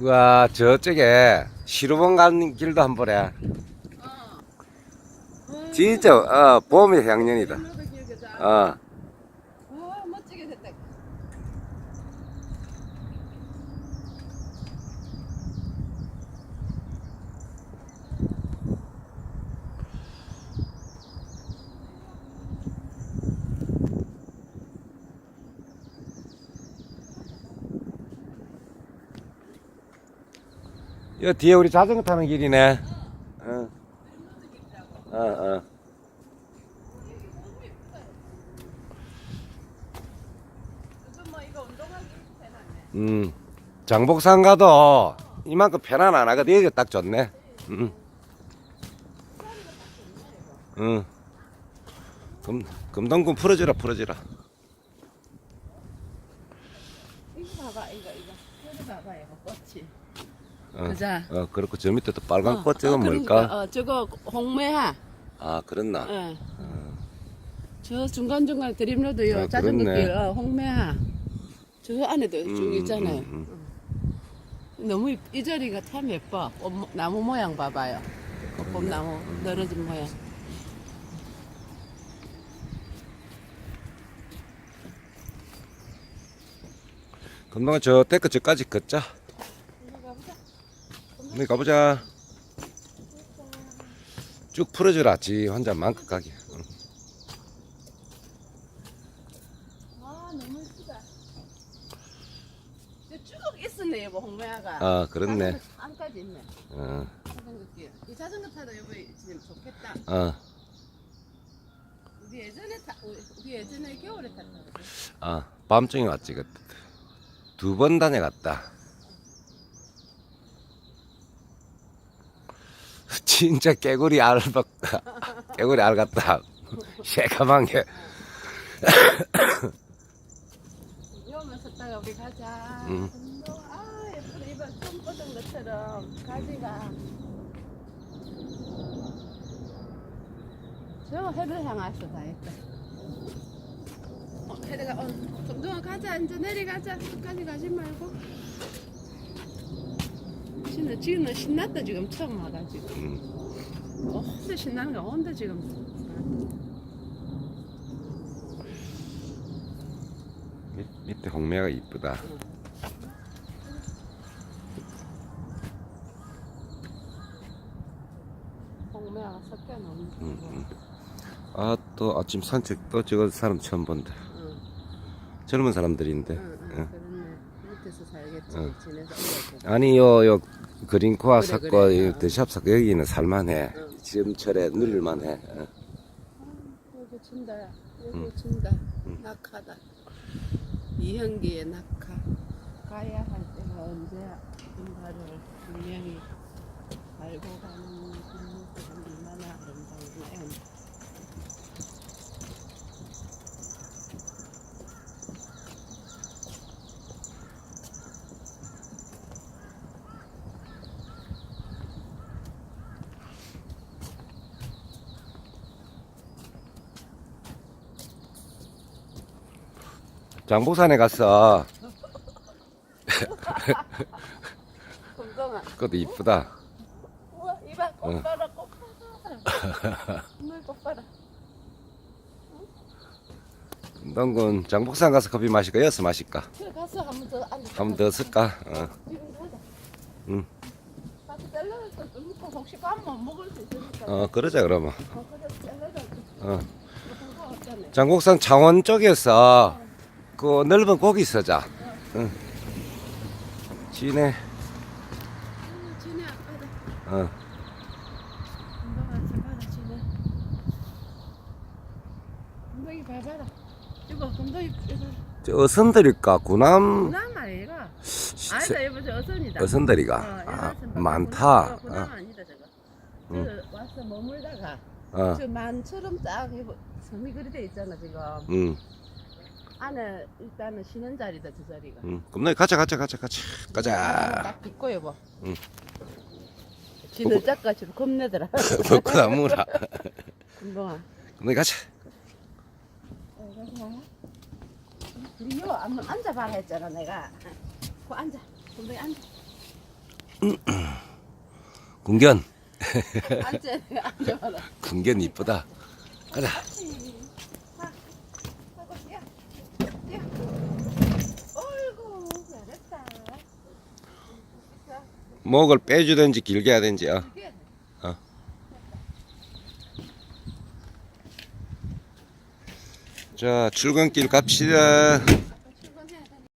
우와 저쪽에 시루봉 가는 길도 한번 해. 진짜 어, 봄의 향년이다. 어. 와 멋지게 됐다. 여 뒤에 우리 자전거 타는 길이네. 어. 어, 어. 요즘 뭐 이거 운동하기 편하네. 음. 장복산 가도 이만큼 편안 안 하거든. 여기 딱 좋네. 음. 응. 금, 금동군 풀어주라, 풀어주라. 이거 봐봐 이거 이거. 여기 봐봐 이거 꽃이. 어. 그자. 어, 그렇고 저 밑에 또 빨간 어, 꽃 저건 어, 뭘까? 그러니까, 어, 저거 홍매화. 아, 그랬나? 예. 저 중간 중간 드림로드요. 아, 자전거 그렇네. 길 어, 홍매화. 저 안에도 쭉 음, 있잖아요. 음, 너무 이- 이 자리가 참 예뻐. 꽃 모- 나무 모양 봐봐요. 벚나무 늘어진 모양. 금동아 저 데크 저까지 걷자. 네 가보자. 쭉 풀어주라, 지 혼자 마음껏 가게. 응. 아 너무 예쁘다. 저 쭉 있었네 여보 홍매화가. 아, 그렇네. 안까지 있네. 어, 자전거 길. 이 자전거 타도 여보 지금 좋겠다. 어, 우리 예전에 타 우리, 우리 예전에 겨울에 탔거든. 아, 밤중에 왔지, 그때. 두 번 다녀갔다. 진짜 깨구리 알 같다. 깨구리 알 같다. 새까만 게. 비 오면 섰다가 우리 가자. 응. 뻗은 것처럼 가지가. 저 해를 향해서 다 했다. 어, 해가 어, 정동아 가자 이제 내려가자 끝까지 가지 말고. 지는 지는 신났다 지금 처음 와가지고. 음, 어, 혼자 신나는 거 혼자 지금. 밑, 밑에 홍매가 이쁘다. 음, 음. 아, 또 아침 산책 또 저거 사람 처음 본다. 응. 젊은 사람들인데. 응, 응, 응. 그렇네. 살겠지. 응. 아니 요, 요 그린코아 그래, 샀고 그래. 이 어. 드샵 샀고 여기는 살만해 응. 지금철에 누릴만해 어. 여기 친다. 여기 응. 친다. 응. 낙하다. 이현기의 낙하. 가야 할 때가 언제야? 인가를 분명히 알고 가는 뒷모습은 얼마나 아름다우나요? 장복산에 갔어. 그것도 이쁘다 꽃 응. 봐라, 꽃 봐라. 정말 꽃 봐라. 동군 장복산 가서 커피 마실까 여기서 마실까 그래, 가서 한번 더 앉아. 한 번 더 쓸까 어. 응. 가서 잘라서 좀 먹고 혹시 까면 먹을 수 있으니까. 어 그러자 그러면 어, 그래, 잘라서 어. 없잖아요. 장곡산 창원 쪽에서 그 넓은 고기 서자 응. 지네 음, 지네 아빠다. 어. 금방아, 잡아라, 지네. 금방이 봐봐라. 이거 이거 저 어선들일까 구남 구남 아이가. 아니다, 이거 저 어선이다. 어선들이가 어, 아, 얘가 많다 구남, 구남 아니다 저거. 응. 저 와서 머물다가 어. 저 만처럼 딱 해보. 섬이 그리 돼 있잖아 지금. 음. 안에 일단은 쉬는 자리다 저 자리가. 응. 겁나 가자 가자 가자 가자 가자. 딱 딛고 여보. 응. 지늘 짝가지고 겁내더라. 벚꽃 안 무라. 금방아. 겁나 가자. 우리 요 한번 앉아봐라 했잖아 내가. 그 앉아. 금방이 앉아. 군견. 앉아. 앉아봐라. 군견 이쁘다. 가자. 아이고 뛰어. 뛰어. 어이구 잘했다. 목을 빼주든지 길게 하든지. 어. 이게 자 출근길 갑시다.